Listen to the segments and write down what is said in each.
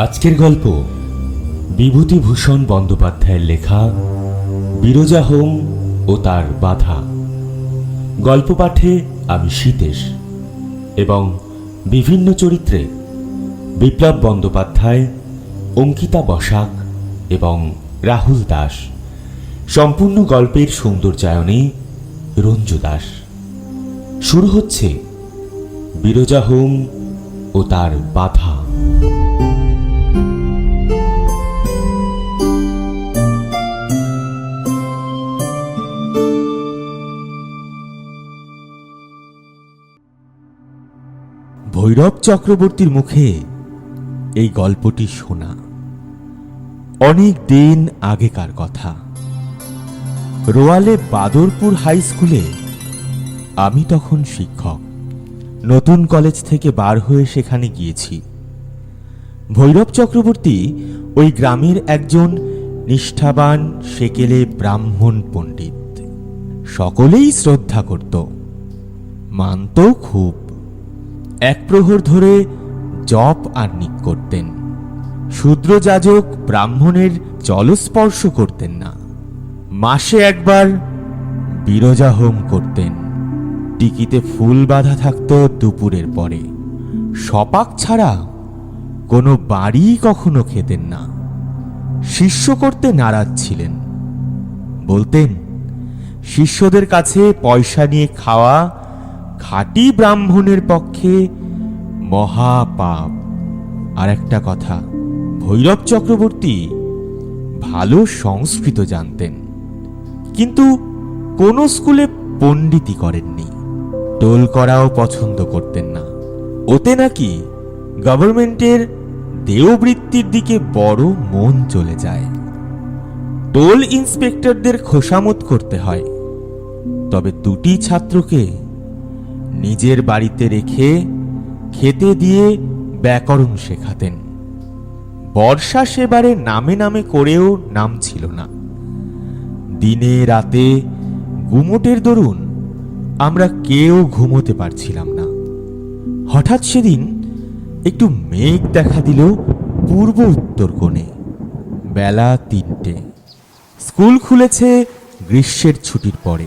আজকের গল্প, বিভূতিভূষণ বন্দ্যোপাধ্যায়ের লেখা, বিরজা হোম ও তার বাধা। গল্প পাঠে আমি শীতেশ এবং বিভিন্ন চরিত্রে বিপ্লব বন্দ্যোপাধ্যায়, অঙ্কিতা বসাক এবং রাহুল দাস। সম্পূর্ণ গল্পের সৌন্দর্যায়নে রঞ্জু দাস। শুরু হচ্ছে বিরজা হোম ও তার বাধা। ভৈরব চক্রবর্তীর মুখে এই গল্পটি শোনা। অনেক দিন আগেকার কথা। রোয়ালে বাদরপুর হাই স্কুলে আমি তখন শিক্ষক। নতুন কলেজ থেকে বার হয়ে সেখানে গিয়েছি। ভৈরব চক্রবর্তী ওই গ্রামের একজন নিষ্ঠাবান, সেকেলে ব্রাহ্মণ পণ্ডিত। সকলেই শ্রদ্ধা করত। মানত খুব এক প্রহর ধরে জপ আহ্নিক করতেন। শূদ্র যাজক ব্রাহ্মণের জলস্পর্শ করতেন না। মাসে একবার বিরজা হোম করতেন। টিকিতে ফুল বাঁধা থাকত দুপুরের পরে। সপাক ছাড়া কোনো বাড়ি কখনো খেতেন না। শিষ্য করতে নারাজ ছিলেন। বলতেন, শিষ্যদের কাছে পয়সা নিয়ে খাওয়া খাঁটি ব্রাহ্মণের পক্ষে মহাপাপ। আর একটা কথা, ভৈরব চক্রবর্তী ভালো সংস্কৃত জানতেন, কিন্তু কোন স্কুলে পণ্ডিতি করেননি। টোল করাও পছন্দ করতেন না। ওতে নাকি গভর্নমেন্টের দেওবৃত্তির দিকে বড় মন চলে যায়। টোল ইন্সপেক্টরদের খোসামত করতে হয়। তবে দুটি ছাত্রকে নিজের বাড়িতে রেখে খেতে দিয়ে ব্যাকরণ শেখাতেন। বর্ষা সেবারে নামে নামে করেও নাম ছিল না। দিনে রাতে গুমোটের দরুন আমরা কেউ ঘুমোতে পারছিলাম না। হঠাৎ সেদিন একটু মেঘ দেখা দিল পূর্ব উত্তর কোণে, বেলা তিনটে। স্কুল খুলেছে গ্রীষ্মের ছুটির পরে।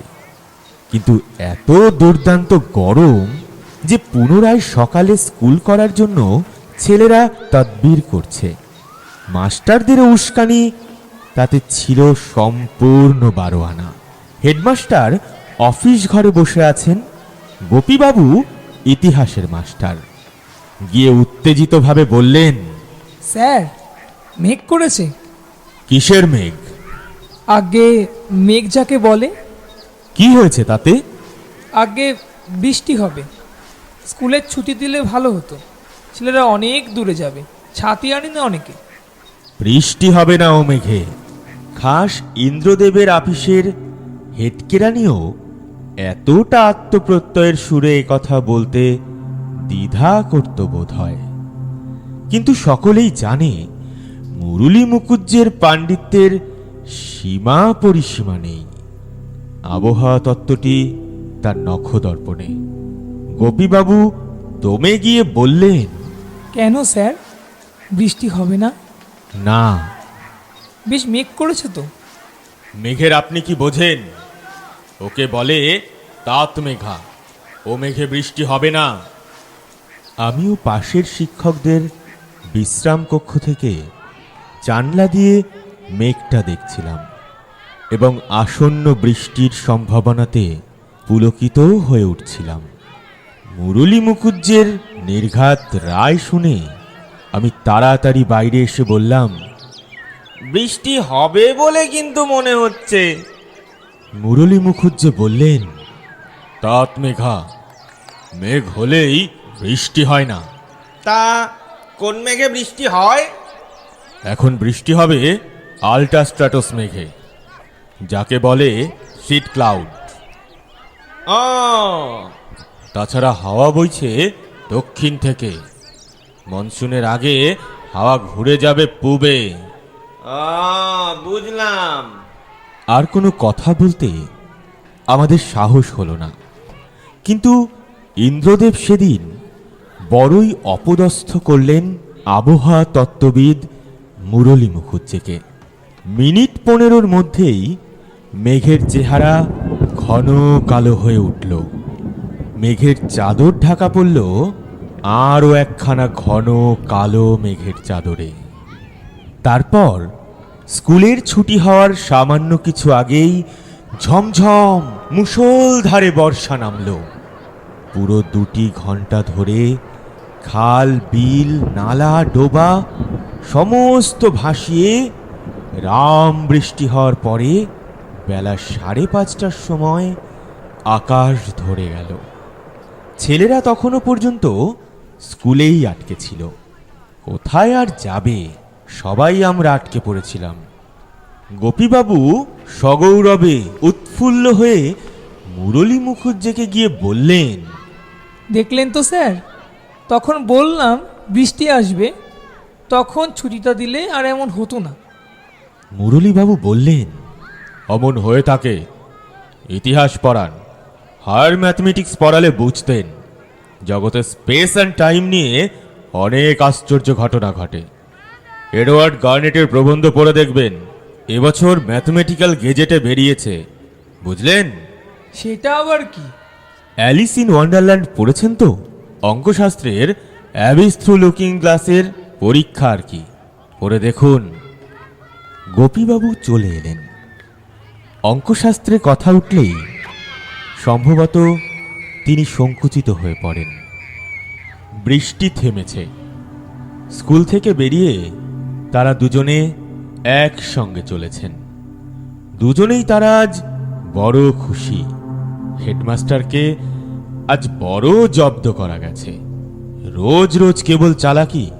কিন্তু এত দুর্দান্ত গরম যে পুনরায় সকালে স্কুল করার জন্য ছেলেরা তদবির করছে। মাস্টারদের উস্কানি তাতে ছিল সম্পূর্ণ বারো আনা হেডমাস্টার অফিস ঘরে বসে আছেন গোপীবাবু ইতিহাসের মাস্টার। গিয়ে উত্তেজিতভাবে বললেন স্যার মেঘ করেছে। কিসের মেঘ? আগে মেঘ যাকে বলে কি হয়েছে তাতে? আগে বৃষ্টি হবে। স্কুলের ছুটি দিলে ভালো হতো। ছেলেরা অনেক দূরে যাবে। ছাতি আনি না অনেকে? বৃষ্টি হবে না ও মেঘে খাস ইন্দ্রদেবের আপিসের হেটকেরানিও এতটা আত্মপ্রত্যয়ের সুরে কথা বলতে দ্বিধা করত বোধ হয় কিন্তু সকলেই জানে মুরুলি মুকুজ্জের পাণ্ডিত্যের সীমা পরিসীমা নেই। আবহাওয়া তত্ত্বটি তার নখদর্পণে। গোপীবাবু দমে গিয়ে বললেন কেন স্যার? বৃষ্টি হবে না? না। বেশ মেঘ করেছে তো। মেঘের আপনি কি বোঝেন? ওকে বলে তাত মেঘা ও মেঘে বৃষ্টি হবে না। আমিও পাশের শিক্ষকদের বিশ্রাম কক্ষ থেকে জানলা দিয়ে মেঘটা দেখছিলাম। এবং আসন্ন বৃষ্টির সম্ভাবনাতে পুলকিত হয়ে উঠছিলাম। মুরলী মুকুজ্জের নির্ঘাত রায় শুনে আমি তাড়াতাড়ি বাইরে এসে বললাম বৃষ্টি হবে বলে কিন্তু মনে হচ্ছে। মুরলী মুখুজ্জে বললেন তাত মেঘা মেঘ হলেই বৃষ্টি হয় না। তা কোন মেঘে বৃষ্টি হয়? এখন বৃষ্টি হবে আল্ট্রাস্ট্রাটোস মেঘে। যাকে বলে সিট ক্লাউড। তাছাড়া হাওয়া বইছে দক্ষিণ থেকে। মনসুনের আগে হাওয়া ঘুরে যাবে পূবে। বুঝলাম। আর কোনো কথা বলতে আমাদের সাহস হলো না। কিন্তু ইন্দ্রদেব সেদিন বড়ই অপদস্থ করলেন আবহাওয়া তত্ত্ববিদ মুরলী মুখুজ্জেকে মিনিট পনেরোর মধ্যেই মেঘের চেহারা ঘন কালো হয়ে উঠল। মেঘের চাদর ঢাকা পড়ল আরও একখানা ঘন কালো মেঘের চাদরে। তারপর স্কুলের ছুটি হওয়ার সামান্য কিছু আগেই ঝমঝম মুষলধারে বর্ষা নামল। পুরো দুটি ঘণ্টা ধরে খাল, বিল, নালা, ডোবা সমস্ত ভাসিয়ে রাম বৃষ্টি হওয়ার পরে বেলা সাড়ে পাঁচটার সময় আকাশ ধরে গেল। ছেলেরা তখনও পর্যন্ত স্কুলেই আটকে ছিল। কোথায় আর যাবে, সবাই আমরা আটকে পড়েছিলাম। গোপীবাবু সগৌরবে উৎফুল্ল হয়ে মুরলী মুখুজ্জেকে গিয়ে বললেন, দেখলেন তো স্যার, তখন বললাম বৃষ্টি আসবে, তখন ছুটিটা দিলে আর এমন হতো না। মুরলীবাবু বললেন অমন হয়ে থাকে। ইতিহাস পড়ান হায়ার ম্যাথমেটিক্স পড়ালে বুঝতেন। জগতে স্পেস অ্যান্ড টাইম নিয়ে অনেক আশ্চর্য ঘটনা ঘটে। এডওয়ার্ড গার্নেটের প্রবন্ধ পড়ে দেখবেন এবছর ম্যাথমেটিক্যাল গেজেটে বেরিয়েছে। বুঝলেন? সেটা আবার কি? অ্যালিস ইন ওয়ান্ডারল্যান্ড পড়েছেন তো? অঙ্কশাস্ত্রের অ্যাবিস থ্রু লুকিং গ্লাসের পরীক্ষা আর কি। পড়ে দেখুন। গোপীবাবু চলে এলেন। অঙ্কশাস্ত্রে কথা উঠলেই সম্ভবত তিনি সংকুচিত হয়ে পড়েন। বৃষ্টি থেমেছে। স্কুল থেকে বেরিয়ে তারা দুজনে একসঙ্গে চলেছেন। দুজনেই তারা আজ বড় খুশি। হেডমাস্টারকে আজ বড় জব্দ করা গেছে। রোজ রোজ কেবল চালাকি,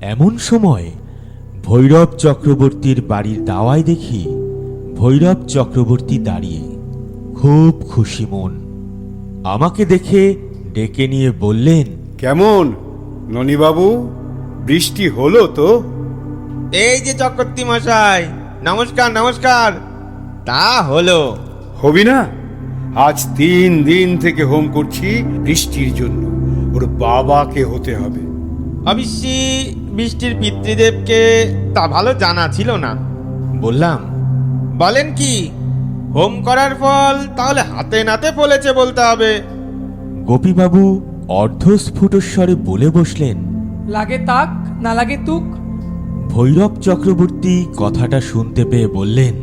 এমন সময় ভৈরব চক্রবর্তীর বাড়ির দাওয়ায় দেখি ভৈরব চক্রবর্তী দাঁড়িয়ে। খুব খুশি মন। আমাকে দেখে ডেকে নিয়ে বললেন কেমন? ননীবাবু বৃষ্টি হলো তো? এই যে চক্রবর্তী মশাই নমস্কার নমস্কার। তা হলো। হবি না? আজ তিন দিন থেকে হোম করছি বৃষ্টির জন্য। ওর বাবাকে হতে হবে। অবশ্যই বৃষ্টির পিতৃদেবকে তা ভালো জানা ছিল না। বললাম বলেন কি হোম করার ফল তাহলে হাতে নাতে ফলেছে বলতে হবে। গোপীবাবু অর্ধস্ফুটস্বরে বলে বসলেন লাগে তাক না লাগে তুক। ভৈরব চক্রবর্তী কথাটা শুনতে পেয়ে বললেন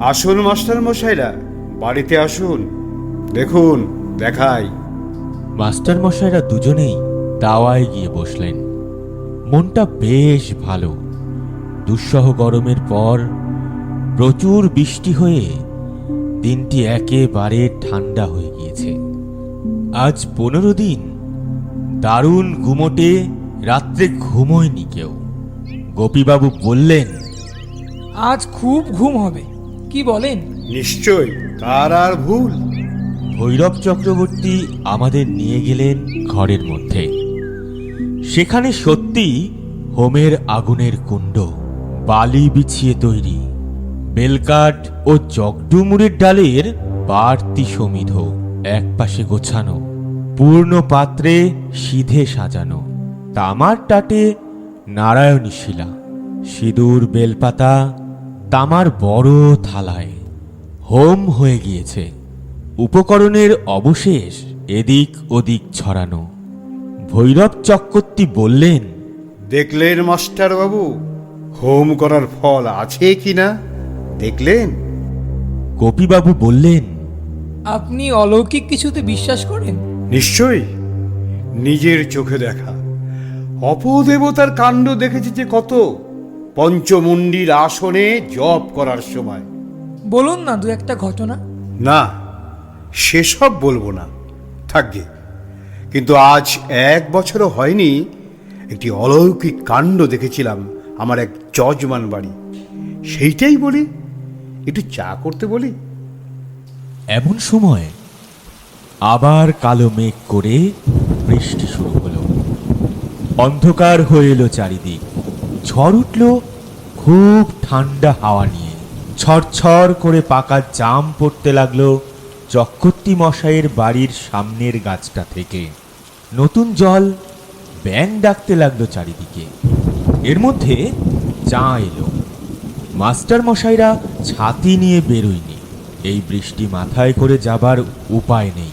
আসুন মাস্টার মশাইরা বাড়িতে আসুন দেখুন দেখাই। মাস্টার মশাইরা দুজনেই দাওয়ায় গিয়ে বসলেন। মনটা বেশ ভালো। দুঃসহ গরমের পর প্রচুর বৃষ্টি হয়ে দিনটি একেবারে ঠান্ডা হয়ে গিয়েছে। আজ পনেরো দিন দারুণ ঘুমোটে রাত্রে ঘুমোয়নি কেউ। গোপীবাবু বললেন আজ খুব ঘুম হবে কি বলেন? নিশ্চয় তার আর ভুল? ভৈরব চক্রবর্তী আমাদের নিয়ে গেলেন ঘরের মধ্যে। সেখানে সত্যি হোমের আগুনের কুণ্ড, বালি বিছিয়ে তৈরি। বেলকাঠ ও জগডুমুরের ডালের বাড়তি সমিধ একপাশে গোছানো, পূর্ণ পাত্রে সিধে সাজানো। তামার টাটে নারায়ণী শিলা, সিঁদুর, বেলপাতা, তামার বড় থালায়। হোম হয়ে গিয়েছে। উপকরণের অবশেষ এদিক ওদিক ছড়ানো। ভৈরব চক্রবর্তী বললেন দেখলেন মাস্টার বাবু হোম করার ফল আছে কি না? দেখলেন? গোপীবাবু বললেন আপনি অলৌকিক কিছুতে বিশ্বাস করেন? নিশ্চয়ই। নিজের চোখে দেখা। অপদেবতার কাণ্ড দেখেছি যে কত। পঞ্চমুণ্ডির আসনে জপ করার সময়। বলুন না দু একটা ঘটনা। না সেসব বলব না। থাকবে কিন্তু আজ এক বছরও হয়নি, একটি অলৌকিক কাণ্ড দেখেছিলাম আমার এক যজমান বাড়ি। সেইটাই বলি, একটু চা করতে বলি? এমন সময় আবার কালো মেঘ করে বৃষ্টি শুরু হলো। অন্ধকার হয়ে এলো চারিদিক। ঝড় উঠল খুব ঠান্ডা হাওয়া নিয়ে। ছড়ছড় করে পাকা জাম পড়তে লাগল চক্রবর্তী মশাইয়ের বাড়ির সামনের গাছটা থেকে। নতুন জল ব্যাং ডাকতে লাগল চারিদিকে। এর মধ্যে চা এলো। মাস্টার মশাইরা ছাতি নিয়ে বেরোয়নি। এই বৃষ্টি মাথায় করে যাবার উপায় নেই।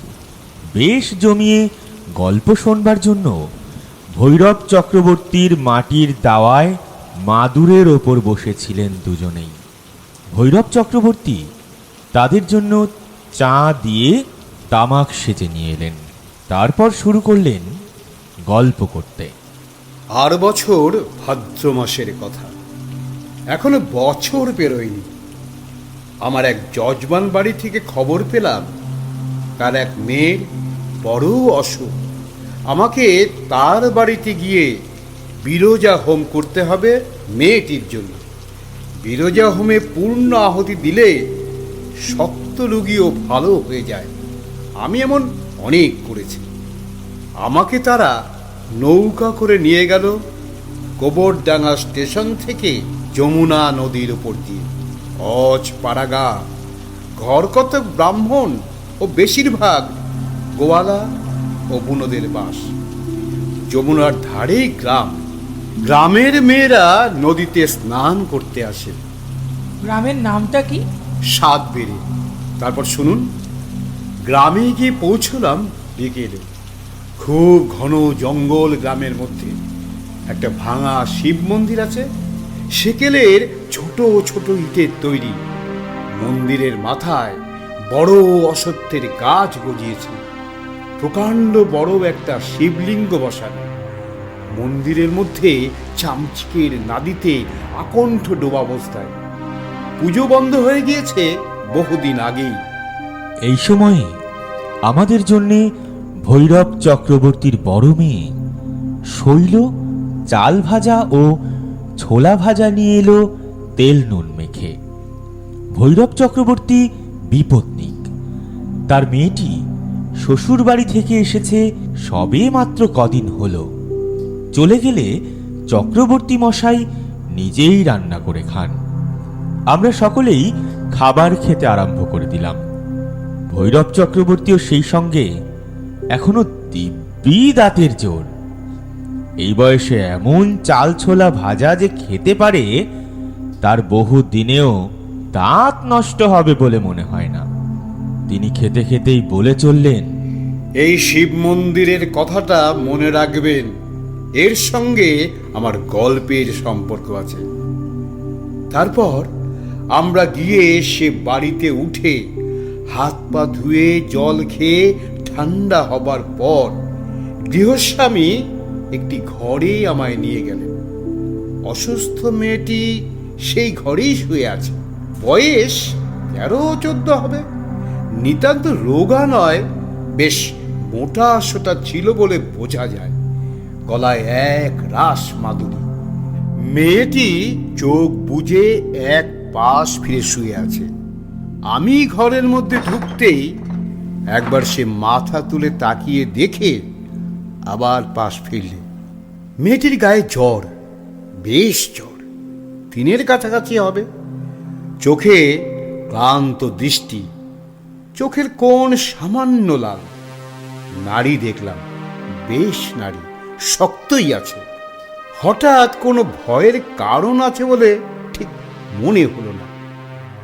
বেশ জমিয়ে গল্প শোনবার জন্য ভৈরব চক্রবর্তীর মাটির দাওয়ায় মাদুরের ওপর বসেছিলেন দুজনেই। ভৈরব চক্রবর্তী তাদের জন্য চা দিয়ে তামাক সেজে নিয়ে এলেন। তারপর শুরু করলেন গল্প করতে। আর বছর ভাদ্র মাসের কথা। এখনও বছর পেরোয়নি। আমার এক যজমান বাড়ি থেকে খবর পেলাম, তার এক মেয়ের বড় অসুখ। আমাকে তার বাড়িতে গিয়ে বিরোজা হোম করতে হবে মেয়েটির জন্য। বিরোজা হোমে পূর্ণ আহতি দিলে শক্ত রুগীও ভালো হয়ে যায়। আমি এমন অনেক করেছি। আমাকে তারা নৌকা করে নিয়ে গেল গোবরডাঙ্গা স্টেশন থেকে যমুনা নদীর উপর দিয়ে। অজ পাড়াগা ঘর কত ব্রাহ্মণ ও বেশিরভাগ গোয়ালা ও বুনদের বাস। যমুনার ধারেই গ্রাম। গ্রামের মেয়েরা নদীতে স্নান করতে আসে। গ্রামের নামটা কি? স্বাদ বেড়ে। তারপর শুনুন। গ্রামে গিয়ে পৌঁছলাম বিকেলে। খুব ঘন জঙ্গল গ্রামের মধ্যে। একটা ভাঙা শিব মন্দির আছে। সেকেলের ছোট ছোট ইটের তৈরি। মন্দিরের মাথায় বড় অসত্যের গাছ গজিয়েছে। প্রকাণ্ড বড় একটা শিবলিঙ্গ বসানো। মন্দিরের মধ্যে চামচিকের নাদিতে আকণ্ঠ ডোবা অবস্থায় পুজো বন্ধ হয়ে গিয়েছে বহুদিন আগেই। এই সময়ে আমাদের জন্যে ভৈরব চক্রবর্তীর বড় মেয়ে শৈল চাল ভাজা ও ছোলা ভাজা নিয়ে এলো তেল নুন মেখে। ভৈরব চক্রবর্তী বিপত্নিক। তার মেয়েটি শ্বশুর বাড়ি থেকে এসেছে সবে মাত্র কদিন হলো। চলে গেলে চক্রবর্তী মশাই নিজেই রান্না করে খান। আমরা সকলেই খাবার খেতে আরম্ভ করে দিলাম। ভৈরব চক্রবর্তীও সেই সঙ্গে এখনও দিব্যি দাঁতের জোর। এই বয়সে এমন চাল ছোলা ভাজা যে খেতে পারে, তার বহু দিনেও দাঁত নষ্ট হবে বলে মনে হয় না। তিনি খেতে খেতেই বলে চললেন, এই শিব মন্দিরের কথাটা মনে রাখবেন। এর সঙ্গে আমার গল্পের সম্পর্ক আছে। তারপর আমরা গিয়ে সে বাড়িতে উঠে হাত পা ধুয়ে জল খেয়ে ঠান্ডা হবার পর গৃহস্বামী একটি ঘরে আমায় নিয়ে গেলেন। অসুস্থ মেয়েটি সেই ঘরেই শুয়ে আছে। বয়স তেরো, চোদ্দ হবে। নিতান্ত রোগা নয় বেশ মোটা সোটা ছিল বলে বোঝা যায়। গলায় এক রাস মাদুরি। মেয়েটি চোখ বুজে এক পাশ ফিরে শুয়ে আছে। আমি ঘরের মধ্যে ঢুকতেই একবার সে মাথা তুলে তাকিয়ে দেখে আবার পাশ ফিরলে। মেয়েটির গায়ে জ্বর, বেশ জ্বর তিনের কাছাকাছি হবে। চোখে ক্লান্ত দৃষ্টি, চোখের কোণ সামান্য লাল। নারী দেখলাম, বেশ নারী শক্তই আছে। হঠাৎ কোনো ভয়ের কারণ আছে বলে ঠিক মনে হলো না।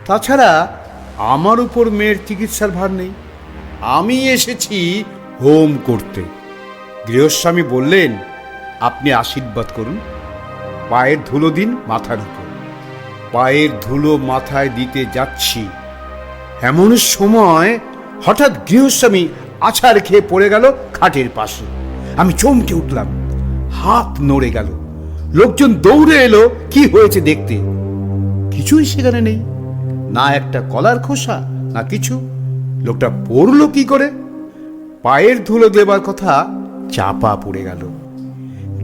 তাছাড়া আমার উপর মেয়ের চিকিৎসার ভার নেই। আমি এসেছি হোম করতে। গৃহস্বামী বললেন, আপনি আশীর্বাদ করুন। পায়ের ধুলো দিন মাথার উপর। পায়ের ধুলো মাথায় দিতে যাচ্ছি। এমন সময় হঠাৎ গৃহস্বামী আছাড় খেয়ে পড়ে গেল খাটের পাশে। আমি চমকে উঠলাম, হাত নড়ে গেল। লোকজন দৌড়ে এলো, কি হয়েছে দেখতে? কিছুই সেখানে নেই। না একটা কলার খোসা, না কিছু। লোকটা পড়ল কি করে? পায়ের ধুলো দেবার কথা চাপা পড়ে গেল।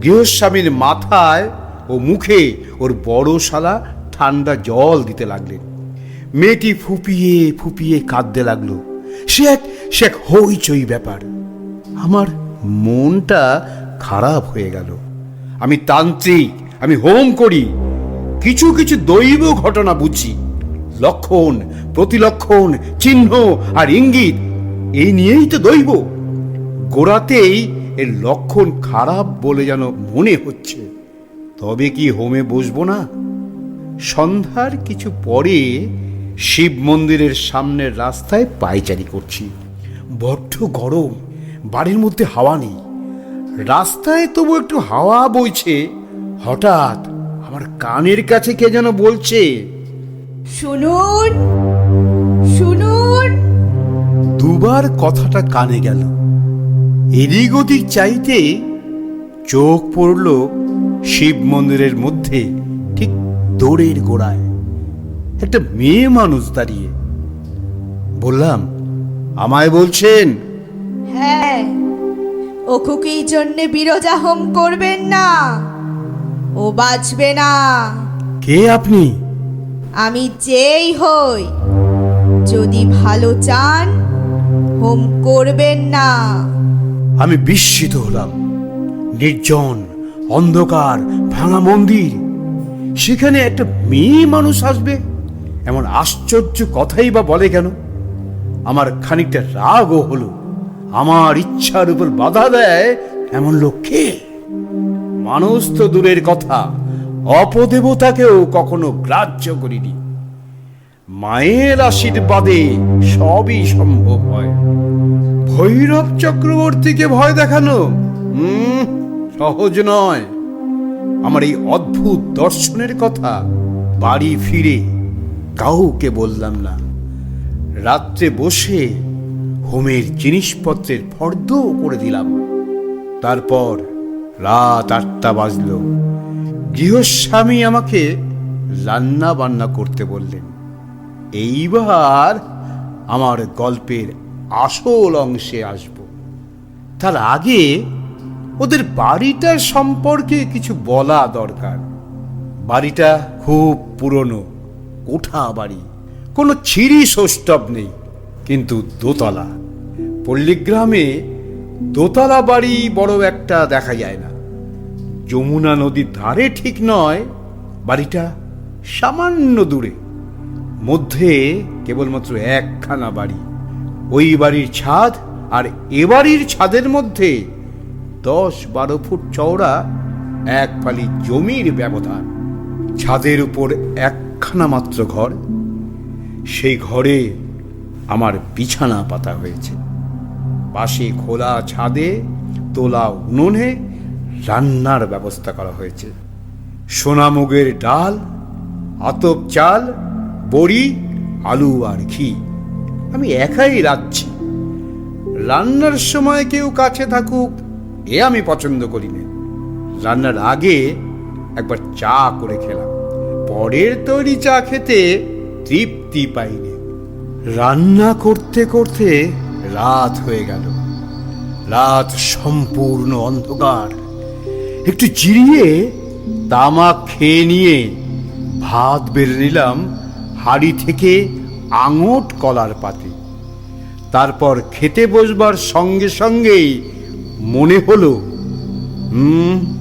গৃহস্বামীর মাথায় ও মুখে ওর বড় শালা ঠান্ডা জল দিতে লাগলেন। মেয়েটি ফুপিয়ে ফুপিয়ে কাঁদতে লাগল। সে এক সে এক হইচই ব্যাপার। আমার মনটা খারাপ হয়ে গেল। আমি তান্ত্রিক, আমি হোম করি। কিছু কিছু দৈব ঘটনা বুঝি লক্ষণ, প্রতিলক্ষণ, চিহ্ন আর ইঙ্গিত। এই নিয়েই তো দৈব। গোড়াতেই এর লক্ষণ খারাপ বলে যেন মনে হচ্ছে। তবে কি হোমে বসবো না? সন্ধ্যার কিছু পরে শিব মন্দিরের সামনের রাস্তায় পায়চারি করছি। বড্ড গরম, বাড়ির মধ্যে হাওয়া নেই। রাস্তায় তবু একটু হাওয়া বইছে। হঠাৎ আমার কানের কাছে কে যেন বলছে শুনুন শুনুন। দুবার কথাটা কানে গেল। এদিক ওদিক চাইতে চোখ পড়ল শিব মন্দিরের মধ্যে ঠিক দৌড়ের গোড়ায়। একটা মেয়ে মানুষ দাঁড়িয়ে। বললাম আমায় বলছেন? হ্যাঁ ও খুকির জন্যে বিরজা হোম করবেন না। ও বাঁচবে না। কে আপনি? আমি যেই হই, যদি ভালো চান, হোম করবেন না। আমি বিস্মিত হলাম। নির্জন, অন্ধকার, ভাঙা মন্দির, সেখানে একটা মেয়ে মানুষ আসবে, এমন আশ্চর্য কথাই বা বলে কেন? আমার খানিকটা রাগও হলো। আমার ইচ্ছার উপর বাধা দেয় এমন লোককে মানুষ তো দূরের কথা। অপদেবতাকেও কখনো গ্রাহ্য করিনি। মায়ের আশীর্বাদে সবই সম্ভব হয়। ভৈরব চক্রবর্তীকে ভয় দেখানো সহজ নয়। আমার এই অদ্ভুত দর্শনের কথা বাড়ি ফিরে কাউকে বললাম না। রাত্রে বসে হোমের জিনিসপত্রের ফর্দ করে দিলাম। তারপর রাত আটটা বাজলো। গৃহস্বামী আমাকে রান্না বান্না করতে বললেন। এইবার আমার গল্পের আসল অংশে আসব। তার আগে ওদের বাড়িটার সম্পর্কে কিছু বলা দরকার। বাড়িটা খুব পুরনো, কোঠা বাড়ি, কোনো ছিঁড়ি সৌষ্ঠব নেই, কিন্তু দোতলা। পল্লীগ্রামে দোতলা বাড়ি বড় একটা দেখা যায় না। যমুনা নদীর ধারে ঠিক নয়, বাড়িটা সামান্য দূরে। মধ্যে কেবলমাত্র একখানা বাড়ি। ওই বাড়ির ছাদ আর এ বাড়ির ছাদের মধ্যে দশ বারো ফুট চওড়া এক ফালি জমির ব্যবধান। ছাদের উপর একখানা মাত্র ঘর। সেই ঘরে আমার বিছানা পাতা হয়েছে। পাশে খোলা ছাদে তোলা উনুনে রান্নার ব্যবস্থা করা হয়েছে। সোনামুগের ডাল, আতপ চাল, বড়ি, আলু আর ঘি। আমি একাই রাখছি রান্নার সময় কেউ কাছে থাকুক, এ আমি পছন্দ করি না রান্নার আগে একবার চা করে খেলাম। পরের তৈরি চা খেতে তৃপ্তি পাইনি। রান্না করতে করতে রাত হয়ে গেল। রাত সম্পূর্ণ অন্ধকার। একটু জিরিয়ে তামাক খেয়ে নিয়ে ভাত বেড়ে নিলাম হাড়ি থেকে আঙট কলার পাতে। তারপর খেতে বসবার সঙ্গে সঙ্গেই মনে হলো, হুম,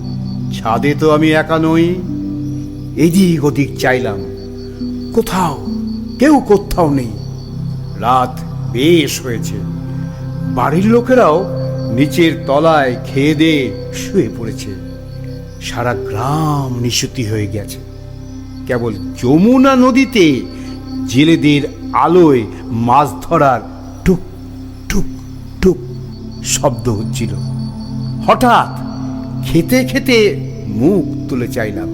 ছাদে তো আমি একা নই। এদিক ওদিক চাইলাম। কোথাও, কেউ কোথাও নেই। রাত বেশ হয়েছে। বাড়ির লোকেরাও নিচের তলায় খেয়ে দিয়ে শুয়ে পড়েছে। সারা গ্রাম নিশুতি হয়ে গেছে। কেবল যমুনা নদীতে জেলেদের আলোয় মাছ ধরার টুক টুক টুক শব্দ হচ্ছিল। হঠাৎ খেতে খেতে মুখ তুলে চাইলাম।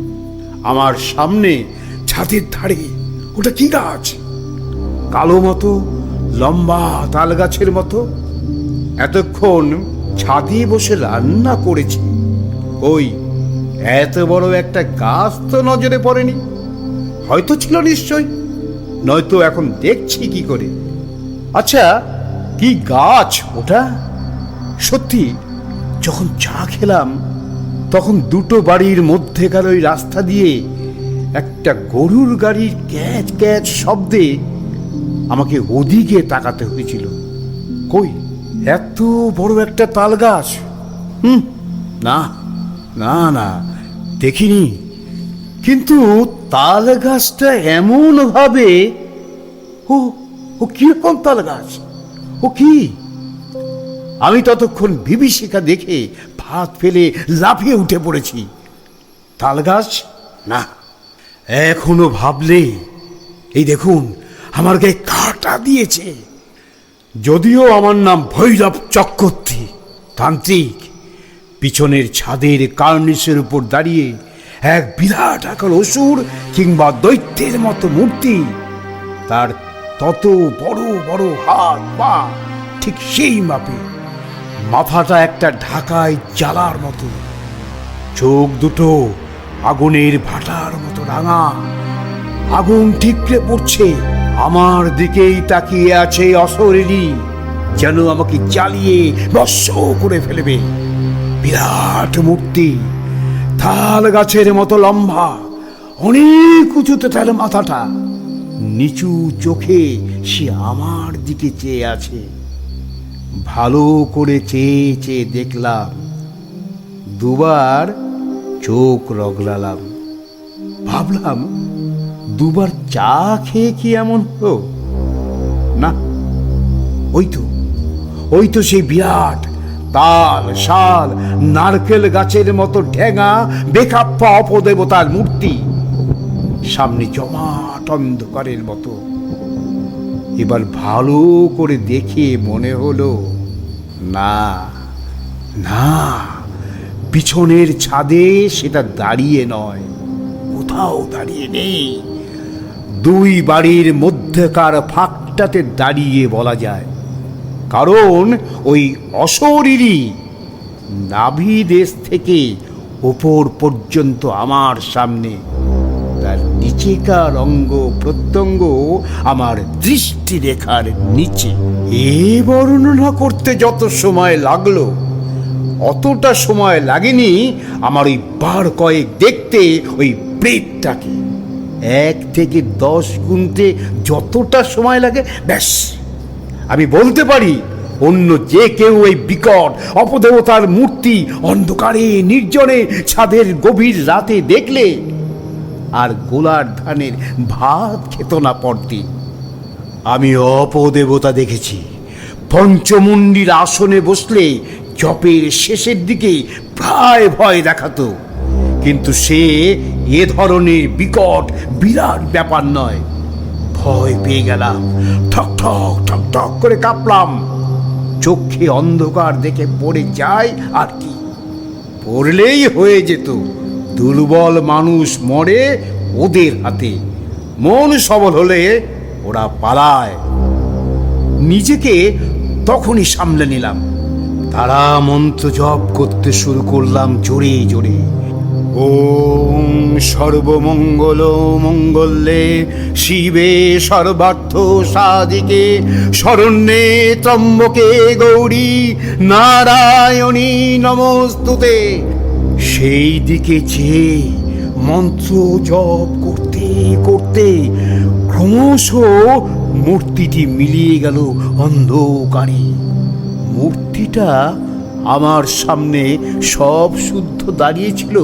আমার সামনে ছাদের ধারে ওটা কি গাছ? কালো মতো, লম্বা তাল গাছের মতো। এতক্ষণ ছাদে বসে রান্না করেছি। ওই এত বড় একটা গাছ তো নজরে পড়েনি। হয়তো ছিল নিশ্চয়। নয়তো এখন দেখছি কি করে। আচ্ছা কি গাছ ওটা? সত্যি, যখন চা খেলাম, তখন দুটো বাড়ির মধ্যেকার ওই রাস্তা দিয়ে একটা গরুর গাড়ির ক্যাচ ক্যাচ শব্দে আমাকে ওদিকে তাকাতে হয়েছিল। কই, এত বড় একটা তাল গাছ? হুম, না না না। দেখিনি। কিন্তু তাল গাছটা এমন ভাবে, ও ও কীরকম তাল গাছ? ও কি? আমি ততক্ষণ বিভীষিকা দেখে ভাত ফেলে লাফিয়ে উঠে পড়েছি। তাল গাছ? না। এখনও ভাবলে এই দেখুন, আমার গায়ে কাটা দিয়েছে। যদিও আমার নাম ভৈরব চক্রবর্তী, তান্ত্রিক। পিছনের ছাদের কার্নিসের উপর দাঁড়িয়ে এক বিরাট আকার অসুর কিংবা দৈত্যের মতো মূর্তি। তার তত বড় বড় হাত, পা ঠিক সেই মাপে। মাথাটা একটা ঢাকায় জ্বালার মতো। চোখ দুটো আগুনের ভাটার মতো রাঙা। আগুন ঠিকরে পড়ছে। আমার দিকেই তাকিয়ে আছে অশরীরী যেন আমাকে জ্বালিয়ে বর্ষ করে ফেলবে। বিরাট মূর্তি। তাল গাছের মতো লম্বা, অনেক উঁচুতে তার মাথাটা। নিচু চোখে সে আমার দিকে চেয়ে আছে। ভালো করে চেয়ে চেয়ে দেখলাম, দুবার চোখ রগলালাম ভাবলাম, দুবার চা খেয়ে কি এমন হলো? না, ওই তো ওই তো সেই বিরাট তাল শাল, নারকেল গাছের মতো ঠেঙা, বেকাপ্পা অপদেবতার মূর্তি। সামনে জমাট অন্ধকারের মতো। এবার ভালো করে দেখে মনে হলো, না না, পিছনের ছাদে সেটা দাঁড়িয়ে নয়, কোথাও দাঁড়িয়ে নেই। দুই বাড়ির মধ্যেকার ফাঁকটাতে দাঁড়িয়ে বলা যায়। কারণ ওই অশরীরই নাভি দেশ থেকে ওপর পর্যন্ত আমার সামনে। তার নিচেকার অঙ্গ প্রত্যঙ্গ আমার দৃষ্টি রেখার নিচে। এ বর্ণনা করতে যত সময় লাগল, অতটা সময় লাগেনি আমার ওই বার কয়েক দেখতে ওই প্রেতটাকে। এক থেকে দশ গুনতে যতটা সময় লাগে, ব্যাস। আমি বলতে পারি, অন্য যে কেউ এই বিকট অপদেবতার মূর্তি অন্ধকারে, নির্জনে, ছাদের গভীর রাতে দেখলে আর গোলার ধানের ভাত খেত না পরদিন। আমি অপদেবতা দেখেছি। পঞ্চমুণ্ডির আসনে বসলে জপের শেষের দিকে প্রায় ভয় দেখাতো। কিন্তু সে এ ধরনের বিকট, বিরাট ব্যাপার নয়। ভয় পেয়ে গেলাম। ঠক ঠক ঠক ঠক করে কাঁপলাম। চোখে অন্ধকার দেখে পড়ে যায় আর কি। পড়লেই হয়ে যেত। দুর্বল মানুষ মরে ওদের হাতে। মন সবল হলে ওরা পালায়। নিজেকে তখনই সামলে নিলাম। তারা মন্ত্র জপ করতে শুরু করলাম জোরে জোরে। ওম সর্বমঙ্গল মঙ্গলে শিবে সর্বার্থ সাদিকে শরণ্যে ত্রম্বকে গৌরী নারায়ণী নমস্তুতে। সেই দিকে চেয়ে মন্ত্র জপ করতে করতে ক্রমশ মূর্তিটি মিলিয়ে গেল অন্ধকারে। মূর্তিটা আমার সামনে সব শুদ্ধ দাঁড়িয়েছিল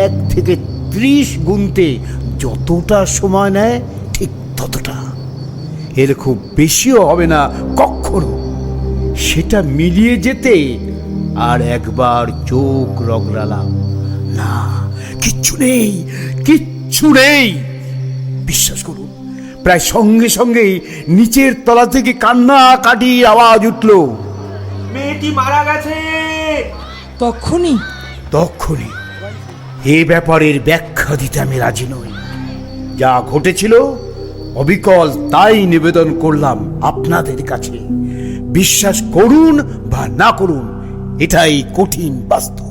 এক থেকে ত্রিশ গুনতে যতটা সময় নেয়, ঠিক ততটা। এর খুব বেশিও হবে না কখনো সেটা মিলিয়ে যেতে আর একবার চোখ রগড়ালাম। না, কিচ্ছু নেই কিচ্ছু নেই। বিশ্বাস করুন, প্রায় সঙ্গে সঙ্গেই নিচের তলা থেকে কান্না কাটির আওয়াজ উঠল। মেয়েটি মারা গেছে। তখনই তখনই এ ব্যাপারের ব্যাখ্যা দিতে আমি রাজি নই। যা ঘটেছিল অবিকল তাই নিবেদন করলাম আপনাদের কাছে। বিশ্বাস করুন বা না করুন এটাই কঠিন বাস্তব।